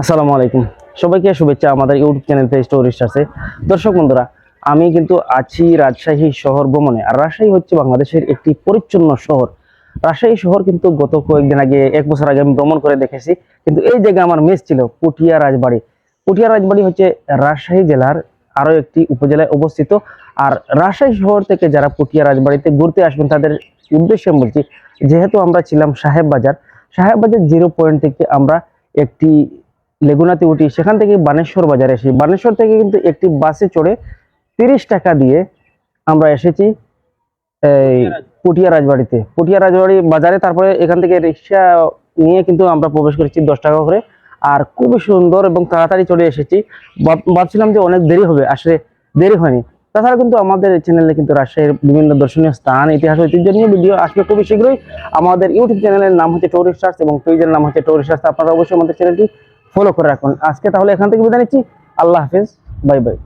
আসসালামু আলাইকুম। সবাইকে শুভেচ্ছা আমাদের ইউটিউব চ্যানেল টুরিস্ট আছে দর্শক বন্ধুরা, আমি কিন্তু আছি রাজশাহী শহর ভ্রমণে। আর রাজশাহী হচ্ছে বাংলাদেশের একটি পরিচ্ছন্ন শহর। রাজশাহী শহর কিন্তু গত কয়েকদিন আগে, এক বছর আগে আমি ভ্রমণ করে দেখেছি। কিন্তু এই জায়গায় আমার মেস ছিল পুঠিয়া রাজবাড়ি। পুঠিয়া রাজবাড়ি হচ্ছে রাজশাহী জেলার আরও একটি উপজেলায় অবস্থিত। আর রাজশাহী শহর থেকে যারা পুঠিয়া রাজবাড়িতে ঘুরতে আসবেন, তাদের উদ্দেশ্যে বলছি, যেহেতু আমরা ছিলাম সাহেব বাজার সাহেব বাজার জিরো পয়েন্ট থেকে আমরা একটি লেগুনাতে উঠি, সেখান থেকে বানেশ্বর বাজারে এসেছি বানেশ্বর থেকে কিন্তু একটি বাসে চড়ে তিরিশ টাকা দিয়ে আমরা এসেছি এই পুটিয়া রাজবাড়িতে। পুটিয়া রাজবাড়ি বাজারে, তারপরে এখান থেকে রিক্সা নিয়ে কিন্তু আমরা প্রবেশ করেছি দশ টাকা করে। আর খুবই সুন্দর এবং তাড়াতাড়ি চলে এসেছি। ভাবছিলাম যে অনেক দেরি হবে, আসলে দেরি হয়নি। তাছাড়া কিন্তু আমাদের চ্যানেলে কিন্তু রাজশাহীর বিভিন্ন দর্শনীয় স্থান, ইতিহাস, ঐতিহ্য নিয়ে ভিডিও আসবে খুবই শীঘ্রই। আমাদের ইউটিউব চ্যানেলের নাম হচ্ছে টুরিস্ট এবং পেজের নাম হচ্ছে টুরিস্ট সার্চ আপনারা অবশ্যই আমাদের চ্যানেলটি ফলো করে রাখুন। আজকে তাহলে এখান থেকে বিদায় নিচ্ছি। আল্লাহ হাফিজ। Bye bye.